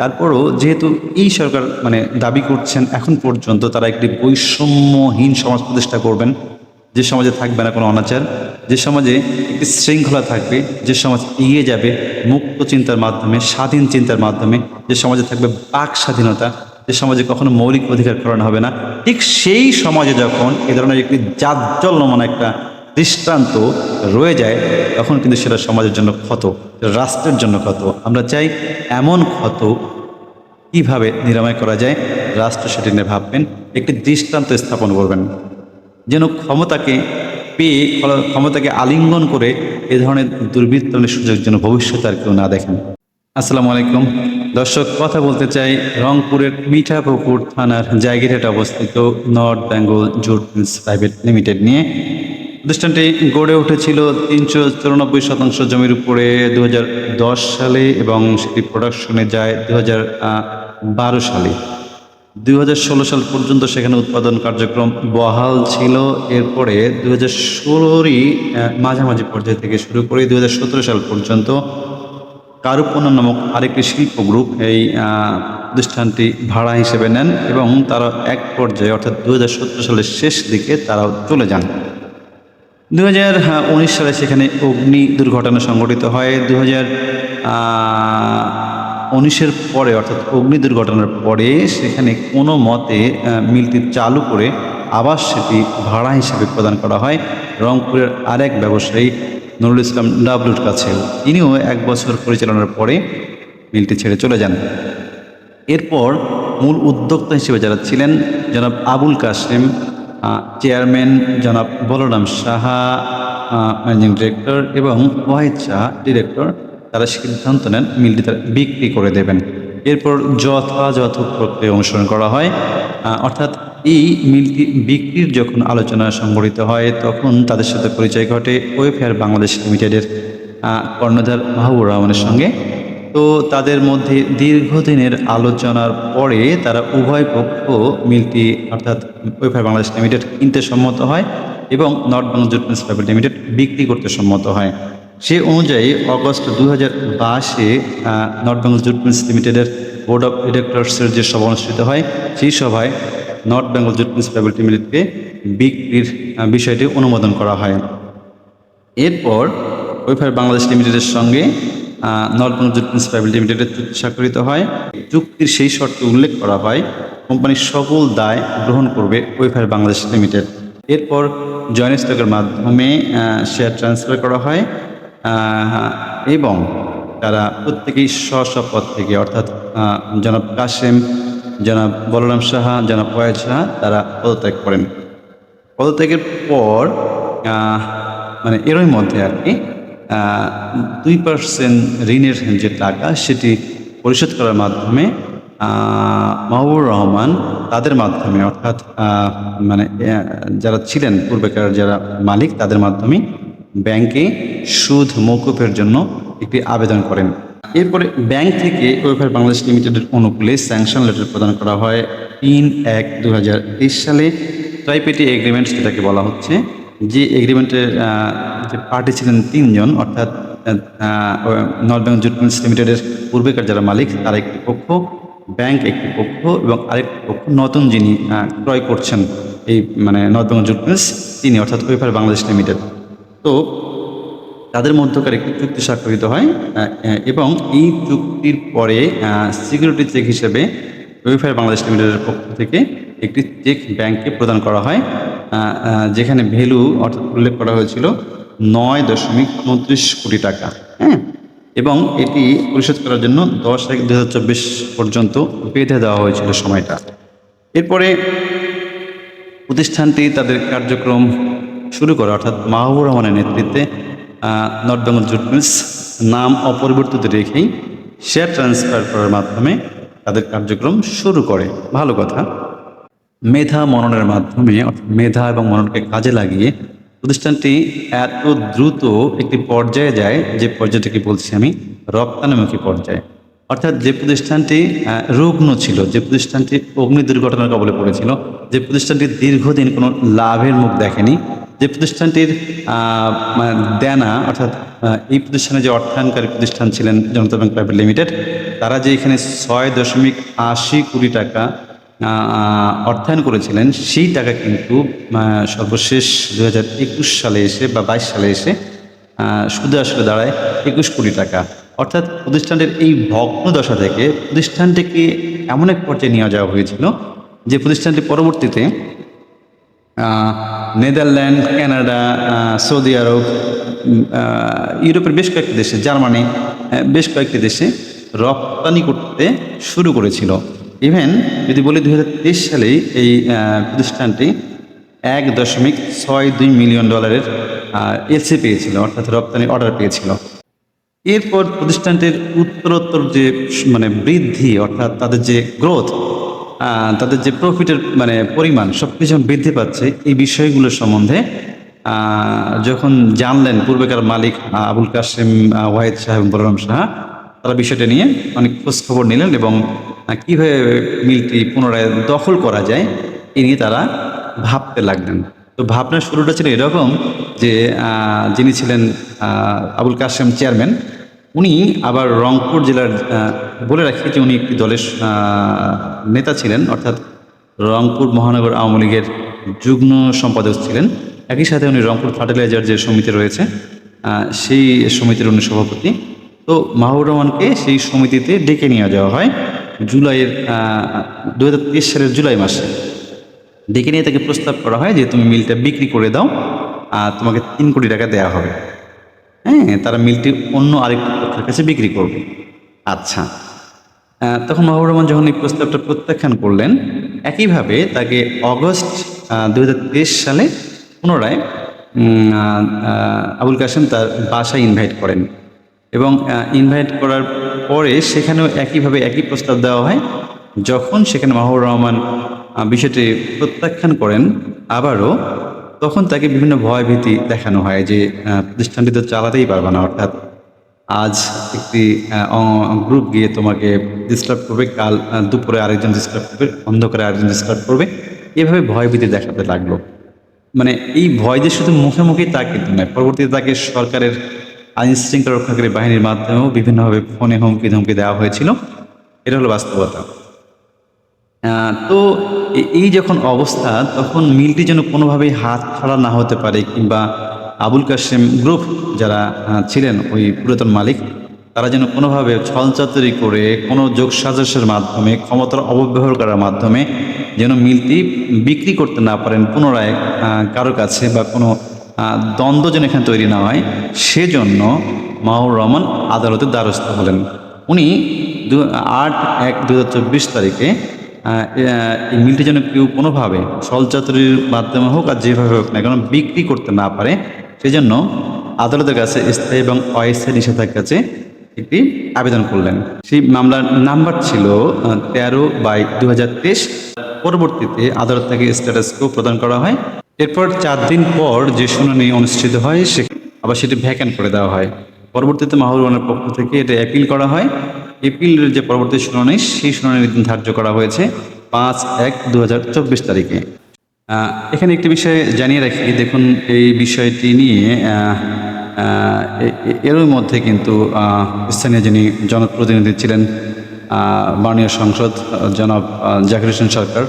তারপরও যেহেতু এই সরকার মানে দাবি করছেন, এখন পর্যন্ত তারা একটি বৈষম্যহীন সমাজ প্রতিষ্ঠা করবেন। যে সমাজে থাকবে না কোনো অনাচার, যে সমাজে একটি শৃঙ্খলা থাকবে, যে সমাজ এগিয়ে যাবে মুক্ত চিন্তার মাধ্যমে, স্বাধীন চিন্তার মাধ্যমে, যে সমাজে থাকবে বাক স্বাধীনতা, যে সমাজে কখনো মৌলিক অধিকার করানো হবে না, ঠিক সেই সমাজে যখন এ ধরনের একটি জাজ্জল্যমান একটা দৃষ্টান্ত রয়ে যায়, তখন কিন্তু সেটা সমাজের জন্য ক্ষত রাষ্ট্রের জন্য ক্ষত। আমরা চাই এমন ক্ষত কীভাবে নিরাময় করা যায়, রাষ্ট্র সেটি নিয়ে ভাববেন, একটি দৃষ্টান্ত স্থাপন করবেন। যেন ক্ষমতাকে পেয়ে ক্ষম- ক্ষমতাকে আলিঙ্গন করে এ ধরনের দুর্বৃত্তনের সুযোগ যেন ভবিষ্যতে আর কেউ না দেখেন। আসসালামু আলাইকুম। দর্শক, কথা বলতে চাই রংপুরের মিঠাপুকুর থানার জায়গিরহাটে অবস্থিত North Bengal Jute Private Limited নিয়ে। প্রতিষ্ঠানটি গড়ে উঠেছিল তিনশো চুরানব্বই শতাংশ জমির উপরে দু হাজার দশ সালে এবং সেটি প্রোডাকশনে যায় দু বারো সালে। দু দুই সাল পর্যন্ত সেখানে উৎপাদন কার্যক্রম বহাল ছিল। এরপরে দু হাজার ষোলোরই মাঝামাঝি পর্যায় থেকে শুরু করে দু হাজার সতেরো সাল পর্যন্ত কারুপণ্য নামক আরেকটি শিল্প গ্রুপ এই প্রতিষ্ঠানটি ভাড়া হিসেবে নেন এবং তারা এক পর্যায়ে, অর্থাৎ দু হাজার সতেরো সালের শেষ দিকে তারাও চলে যান। দু সালে সেখানে অগ্নি দুর্ঘটনা সংঘটিত হয়। দু উনিশের পরে, অর্থাৎ অগ্নি দুর্ঘটনার পরে সেখানে কোনো মতে মিলটি চালু করে আবার সেটি ভাড়া হিসেবে প্রদান করা হয়। রংপুরের আরেক ব্যবসায়ী নুরুল ইসলাম ডাবলুর কাছেও। তিনিও এক বছর পরিচালনার পরে মিলটি ছেড়ে চলে যান। এরপর মূল উদ্যোক্তা হিসেবে যারা ছিলেন, জনাব আবুল কাসেম চেয়ারম্যান জনাব বলরাম সাহা ম্যানেজিং ডিরেক্টর এবং ওয়াহিদ শাহ ডিরেক্টর তারা সিদ্ধান্ত নেন, মিলটি তারা বিক্রি করে দেবেন। এরপর যথাযথ প্রক্রিয়া অনুসরণ করা হয় অর্থাৎ এই মিলটি বিক্রির যখন আলোচনা সংগঠিত হয়, তখন তাদের সাথে পরিচয় ঘটে ওয়েফেয়ার বাংলাদেশ লিমিটেডের কর্ণধার মাহবুর রহমানের সঙ্গে। তো তাদের মধ্যে দীর্ঘদিনের আলোচনার পরে তারা উভয় পক্ষ মিলটি, অর্থাৎ ওয়েফার বাংলাদেশ লিমিটেড কিনতে সম্মত হয় এবং North Bangla Jute Private Limited বিক্রি করতে সম্মত হয়। সে অনুযায়ী অগস্ট দু হাজার বাসে নর্থ বেঙ্গল জুট লিমিটেডের বোর্ড অফ ডিরেক্টরসের যে সভা অনুষ্ঠিত হয়, সেই সভায় নর্থ বেঙ্গল জুট প্রাইভেট লিমিটেডকে বিক্রির বিষয়টি অনুমোদন করা হয়। এরপর ওয়েফার বাংলাদেশ লিমিটেডের সঙ্গে North Bengal Jute Mills Private লিমিটেডের চুক্তি স্বাক্ষরিত হয়। চুক্তির সেই শর্তে উল্লেখ করা হয় কোম্পানির সকল দায় গ্রহণ করবে ওয়েফার বাংলাদেশ লিমিটেড। এরপর জয়েন্ট স্টকের মাধ্যমে শেয়ার ট্রান্সফার করা হয় এবং তারা প্রত্যেকেই স্ব পদ থেকে, অর্থাৎ জনাব কাশেম, জনাব বলরাম সাহা, জনাব ফয়েজ সাহা, তারা পদত্যাগ করেন। পদত্যাগের পর মানে এরই মধ্যে আর কি দুই পার্সেন্ট ঋণের যে টাকা সেটি পরিশোধ করার মাধ্যমে আহ, মাহবুবুর রহমান তাদের মাধ্যমে অর্থাৎ মানে যারা ছিলেন পূর্বেকার যারা মালিক তাদের মাধ্যমে ব্যাংকে সুদ মৌকুফের জন্য একটি আবেদন করেন। এরপরে ব্যাংক থেকে ওয়েফার বাংলাদেশ লিমিটেডের অনুকূলে স্যাংশন লেটার প্রদান করা হয় তিন এক দু সালে। ট্রাইপেটি এগ্রিমেন্ট যেটাকে বলা হচ্ছে যে এগ্রিমেন্টের যে পার্টি ছিলেন তিনজন, অর্থাৎ নর্থ বেঙ্গল জুট মিলস লিমিটেডের পূর্বেকার যারা মালিক, তারা একটি পক্ষ ব্যাংক একটি পক্ষ এবং আরেকটি পক্ষ নতুন যিনি ক্রয় করছেন এই মানে নর্থ বেঙ্গল জুট মিলস তিনি, অর্থাৎ ওয়েফার বাংলাদেশ লিমিটেড তো, তাদের মধ্যকার একটি চুক্তি স্বাক্ষরিত হয় এবং এই চুক্তির পরে সিকিউরিটি চেক হিসেবে ওয়েফায়ার বাংলাদেশ লিমিটেডের পক্ষ থেকে একটি চেক ব্যাংকে প্রদান করা হয় যেখানে ভ্যালু অর্থাৎ উল্লেখ করা হয়েছিল নয় দশমিক উনত্রিশ কোটি টাকা হ্যাঁ? এবং এটি পরিশোধ করার জন্য দশ এক দু পর্যন্ত বেঁধে দেওয়া হয়েছিল সময়টা। এরপরে প্রতিষ্ঠানটি তাদের কার্যক্রম শুরু করে, অর্থাৎ মাহবুর রহমানের নেতৃত্বে নর্থ বেঙ্গল জুট মিলস নাম অপরিবর্তিত রেখেই শেয়ার ট্রান্সফার করার মাধ্যমে তাদের কার্যক্রম শুরু করে। ভালো কথা। মেধা মননের মাধ্যমে, অর্থাৎ মেধা এবং মননকে কাজে লাগিয়ে প্রতিষ্ঠানটি এত দ্রুত একটি পর্যায়ে যায়, যে পর্যায়টাকে বলছি আমি, রপ্তানিমুখী পর্যায়ে। অর্থাৎ যে প্রতিষ্ঠানটি রুগ্ন ছিল, যে প্রতিষ্ঠানটি অগ্নি দুর্ঘটনার কবলে পড়েছিল, যে প্রতিষ্ঠানটি দীর্ঘদিন কোনো লাভের মুখ দেখেনি, যে প্রতিষ্ঠানটির দেনা, অর্থাৎ এই প্রতিষ্ঠানে যে অর্থায়নকারী প্রতিষ্ঠান ছিলেন জনতা ব্যাংক প্রাইভেট লিমিটেড, তারা যে এখানে ছয় দশমিক আশি কোটি টাকা অর্থায়ন করেছিলেন, সেই টাকা কিন্তু সর্বশেষ দু হাজার একুশ সালে এসে বা বাইশ সালে এসে সুদে আসলে দাঁড়ায় একুশ কোটি টাকা। অর্থাৎ প্রতিষ্ঠানটির এই ভগ্ন দশা থেকে প্রতিষ্ঠানটিকে এমন এক পর্যায়ে নিয়ে যাওয়া হয়েছিল যে প্রতিষ্ঠানটি পরবর্তীতে নেদারল্যান্ড, কানাডা সৌদি আরব ইউরোপের বেশ কয়েকটি দেশে, জার্মানি বেশ কয়েকটি দেশে রপ্তানি করতে শুরু করেছিল। ইভেন যদি বলি দু হাজার তেইশ সালেই এই প্রতিষ্ঠানটি এক দশমিক ছয় দুই মিলিয়ন ডলারের এলসি পেয়েছিল, অর্থাৎ রপ্তানি অর্ডার পেয়েছিল। এরপর প্রতিষ্ঠানটির উত্তরোত্তর যে মানে বৃদ্ধি, অর্থাৎ তাদের যে গ্রোথ তাদের যে প্রফিটের মানে পরিমাণ সব কিছু বৃদ্ধি পাচ্ছে। এই বিষয়গুলো সম্বন্ধে যখন জানলেন পূর্বেকার মালিক আবুল কাসেম ওয়াহিদ সাহেব বলরাম সাহা, তারা বিষয়টা নিয়ে অনেক খোঁজ খবর নিলেন এবং কীভাবে মিলটি পুনরায় দখল করা যায়, এ নিয়ে তারা ভাবতে লাগলেন। তো ভাবনার শুরুটা ছিল এরকম যে যিনি ছিলেন আবুল কাশেম চেয়ারম্যান, উনি আবার রংপুর জেলার বলে রাখি যে উনি একটি দলের নেতা ছিলেন, অর্থাৎ রংপুর মহানগর আওয়ামী লীগের যুগ্ম সম্পাদক ছিলেন। একই সাথে উনি রংপুর ফার্টিলাইজার যে সমিতি রয়েছে সেই সমিতির উনি সভাপতি। তো মাহবুর রহমানকে সেই সমিতিতে ডেকে নিয়ে যাওয়া হয়। জুলাইয়ের দু হাজার তেইশ সালের জুলাই মাসে। ডেকে নিয়ে তাকে প্রস্তাব করা হয় যে, তুমি মিলটা বিক্রি করে দাও, আর তোমাকে তিন কোটি টাকা দেওয়া হবে। হ্যাঁ তারা মিলটি অন্য আরেকটি পক্ষের কাছে বিক্রি করবে। আচ্ছা। তখন মাহবুর রহমান যখন এই প্রস্তাবটা প্রত্যাখ্যান করলেন, একইভাবে তাকে অগস্ট দু হাজার তেইশ সালে পুনরায় আবুল কাসেম তার বাসায় ইনভাইট করেন। এবং ইনভাইট করার পরে সেখানেও একইভাবে একই প্রস্তাব দেওয়া হয়। যখন সেখানে মাহবুর রহমান বিষয়টি প্রত্যাখ্যান করেন আবারও, তখন তাকে বিভিন্ন ভয়ভীতি দেখানো হয় যে প্রতিষ্ঠানটি তো চালাতেই পারবে না, অর্থাৎ আজ একটি গ্রুপ গিয়ে তোমাকে ডিস্টার্ব করবে, কাল দুপুরে আরেকজন ডিস্টার্ব করবে, অন্ধকারে আরেকজন ডিস্টার্ব করবে। এভাবে ভয়ভীতি দেখাতে লাগল। মানে এই ভয় যে শুধু মুখে মুখেই তা কিন্তু নয়, পরবর্তীতে তাকে সরকারের আইন শৃঙ্খলা রক্ষাকারী বাহিনীর মাধ্যমেও বিভিন্নভাবে ফোনে হুমকি ধমকি দেওয়া হয়েছিল। এটা হলো বাস্তবতা। তো এই যখন অবস্থা, তখন মিলটি যেন কোনোভাবেই হাত ছাড়া না হতে পারে কিংবা আবুল কাশেম গ্রুপ যারা ছিলেন ওই পুরাতন মালিক, তারা যেন কোনোভাবে ছলচাতুরি করে কোনো যোগসাজসের মাধ্যমে, ক্ষমতার অপব্যবহার করার মাধ্যমে যেন মিলটি বিক্রি করতে না পারেন পুনরায় কারও কাছে বা কোনো দ্বন্দ্ব যেন এখানে তৈরি না হয় সেজন্য মাহুর রহমান আদালতের দ্বারস্থ হলেন। উনি দু আট এক দু তারিখে আহ, এই মিলটি যেন কেউ কোনোভাবে ছলচাতুরির মাধ্যমে হোক আর যেভাবে হোক না কেন বিক্রি করতে না পারে সেজন্য আদালতের কাছে স্থায়ী এবং অস্থায়ী নিষেধাজ্ঞার কাছে একটি আবেদন করলেন। সেই মামলার নাম্বার ছিল তেরো বাই দু পরবর্তীতে আদালত থেকে স্ট্যাটাসকো প্রদান করা হয়। এরপর চার দিন পর যে শুনানি অনুষ্ঠিত হয়, সে আবার সেটি ভ্যাকেন্ট করে দেওয়া হয়। পরবর্তীতে মাহরুবানের পক্ষ থেকে এটা অ্যাপিল করা হয়। এপ্রিলের যে পরবর্তী শুনানি, সেই শুনানির দিন ধার্য করা হয়েছে পাঁচ এক দু তারিখে। এখানে একটি বিষয় জানিয়ে রাখি। দেখুন, এই বিষয়টি নিয়ে এরই মধ্যে কিন্তু স্থানীয় যিনি জনপ্রতিনিধি ছিলেন মাননীয় সংসদ জনাব জাকির হোসেন সরকার।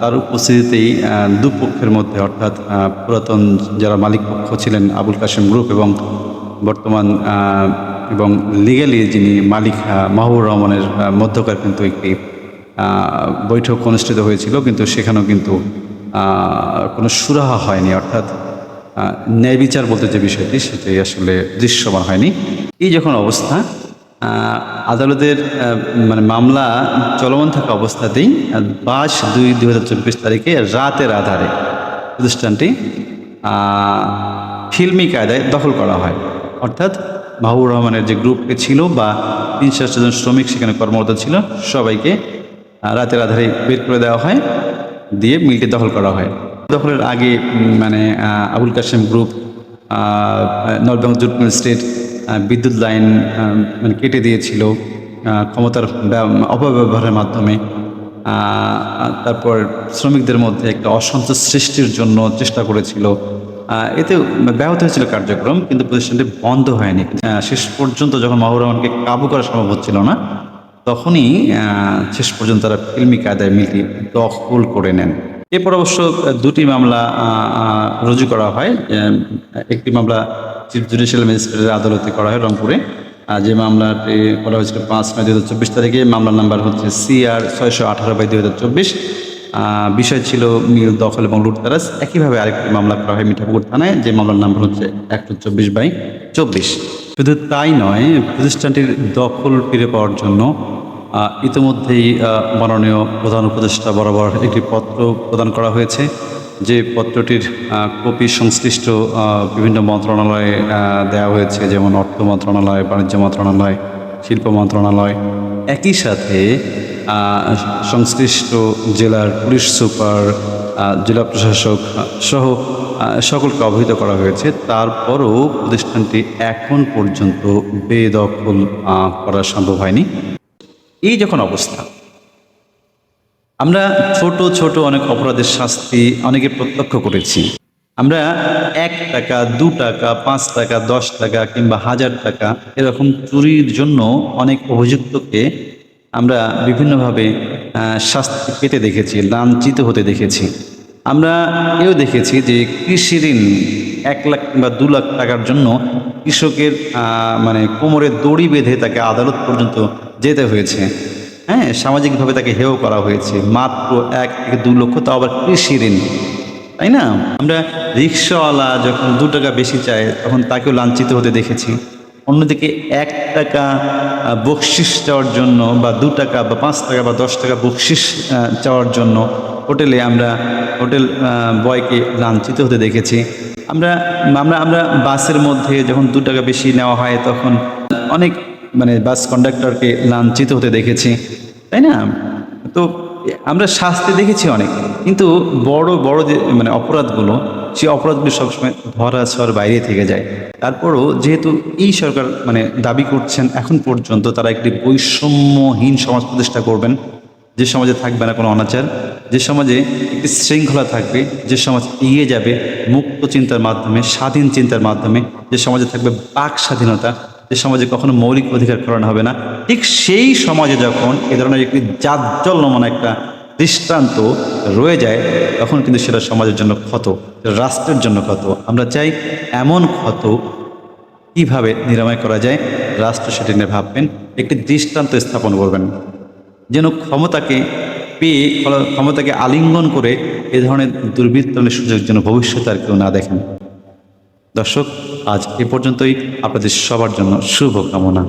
তার উপস্থিতিতেই দুপক্ষের মধ্যে, অর্থাৎ পুরাতন যারা মালিক পক্ষ ছিলেন আবুল কাশেম গ্রুপ এবং বর্তমান এবং লিগালি যিনি মালিক মাহবুর রহমানের মধ্যকার কিন্তু একটি বৈঠক অনুষ্ঠিত হয়েছিল, কিন্তু সেখানেও কিন্তু কোনো সুরাহা হয়নি, অর্থাৎ ন্যায় বিচার বলতে যে বিষয়টি সেটাই আসলে দৃশ্যমান হয়নি। এই যখন অবস্থা আদালতের মানে মামলা চলমান থাকা অবস্থাতেই বাইশ দুই দুই হাজার চব্বিশ তারিখে রাতের আধারে প্রতিষ্ঠানটি ফিল্মি কায়দায় দখল করা হয়। অর্থাৎ মাহবুর রহমানের যে গ্রুপে ছিল বা তিনশো জন শ্রমিক সেখানে কর্মরত ছিল, সবাইকে রাতের আধারে বের করে দেওয়া হয়, দিয়ে মিলটি দখল করা হয়। দখলের আগে মানে Abul Kashem group North Bengal Jute Mill state বিদ্যুৎ লাইন মানে কেটে দিয়েছিল ক্ষমতার অপব্যবহারের মাধ্যমে। তারপর শ্রমিকদের মধ্যে একটা অসন্তোষ সৃষ্টির জন্য চেষ্টা করেছিল। এতে ব্যাহত হয়েছিল কার্যক্রম, কিন্তু প্রতিষ্ঠানটি বন্ধ হয়নি। শেষ পর্যন্ত যখন মাহবুর রহমানকে কাবু করা সম্ভব হচ্ছিল না, তখনই শেষ পর্যন্ত তারা ফিল্মি কায়দায় মিলিয়ে দখল করে নেন। এরপর অবশ্য দুটি মামলা রুজু করা হয়। একটি মামলা চিফ জুডিশিয়াল ম্যাজিস্ট্রেটের আদালতে করা হয় রংপুরে। আর যে মামলাটি করা হয়েছিল পাঁচ নয় দুই হাজার চব্বিশ তারিখে, মামলার নাম্বার হচ্ছে সিআর ছয়শো আঠারো বাই দুই হাজার চব্বিশ বিষয় ছিল মিল, দখল এবং লুটতারাজ। একইভাবে আরেকটি মামলা করা হয় মিঠাপুকুর থানায়, যে মামলার নাম্বার হচ্ছে একশো চব্বিশ বাই চব্বিশ। শুধু তাই নয়, প্রতিষ্ঠানটির দখল ফিরে পাওয়ার জন্য ইতিমধ্যেই মাননীয় প্রধান উপদেষ্টা বরাবর একটি পত্র প্রদান করা হয়েছে। যে পত্রটির কপি সংশ্লিষ্ট বিভিন্ন মন্ত্রণালয়ে দেওয়া হয়েছে, যেমন অর্থ মন্ত্রণালয়, বাণিজ্য মন্ত্রণালয়, শিল্প মন্ত্রণালয়। একই সাথে সংশ্লিষ্ট জেলার পুলিশ সুপার জেলা প্রশাসক সহ সকলকে অবহিত করা হয়েছে। তারপরও প্রতিষ্ঠানটি এখন পর্যন্ত বেদখল করা সম্ভব হয়নি। এই যখন অবস্থা, আমরা ছোট ছোট অনেক অপরাধের শাস্তি অনেকে প্রত্যক্ষ করেছি। আমরা এক টাকা, দু টাকা, পাঁচ টাকা, দশ টাকা কিংবা হাজার টাকা এরকম চুরির জন্য অনেক অভিযুক্তকে আমরা বিভিন্নভাবে শাস্তি পেতে দেখেছি, লাঞ্ছিত হতে দেখেছি। আমরা এও দেখেছি যে কৃষি ঋণ এক লাখ কিংবা দু লাখ টাকার জন্য কৃষকের মানে কোমরে দড়ি বেঁধে তাকে আদালত পর্যন্ত যেতে হয়েছে। হ্যাঁ সামাজিকভাবে তাকে হেয় করা হয়েছে। মাত্র এক থেকে দু লক্ষ তাও আবার কৃষি ঋণ। তাই না? আমরা রিক্সাওয়ালা যখন দু টাকা বেশি চায়, তখন তাকেও লাঞ্ছিত হতে দেখেছি। অন্যদিকে এক টাকা বকশিস চাওয়ার জন্য বা দু টাকা বা পাঁচ টাকা বা দশ টাকা বকশিস চাওয়ার জন্য হোটেলে আমরা হোটেল বয়কে লাঞ্ছিত হতে দেখেছি। আমরা আমরা আমরা বাসের মধ্যে যখন দু টাকা বেশি নেওয়া হয় তখন অনেক মানে বাস কন্ডাক্টরকে লাঞ্ছিত হতে দেখেছি, তাই না? তো আমরা শাস্তি দেখেছি অনেক, কিন্তু বড় বড় যে মানে অপরাধগুলো, সেই অপরাধগুলো সবসময় ধরা ছোঁয়ার বাইরে থেকে যায়। তারপরও যেহেতু এই সরকার মানে দাবি করছেন, এখন পর্যন্ত তারা একটি বৈষম্যহীন সমাজ প্রতিষ্ঠা করবেন, যে সমাজে থাকবে না কোনো অনাচার যে সমাজে একটি শৃঙ্খলা থাকবে, যে সমাজ এগিয়ে যাবে, মুক্ত চিন্তার মাধ্যমে, স্বাধীন চিন্তার মাধ্যমে, যে সমাজে থাকবে বাক স্বাধীনতা, যে সমাজে কখনো মৌলিক অধিকার করানো হবে না, ঠিক সেই সমাজে যখন এ ধরনের একটি জাজ্জল্যমান একটা দৃষ্টান্ত রয়ে যায়, তখন কিন্তু সেটা সমাজের জন্য ক্ষত রাষ্ট্রের জন্য ক্ষত। আমরা চাই এমন ক্ষত কীভাবে নিরাময় করা যায়, রাষ্ট্র সেটি নিয়ে ভাববেন, একটি দৃষ্টান্ত স্থাপন করবেন। যেন ক্ষমতাকে পেয়ে ক্ষমতাকে আলিঙ্গন করে এ ধরনের দুর্বৃত্তনের সুযোগ যেন ভবিষ্যতে আর কেউ না দেখেন। দর্শক, আজ এ পর্যন্তই। আপনাদের সবার জন্য শুভ কামনা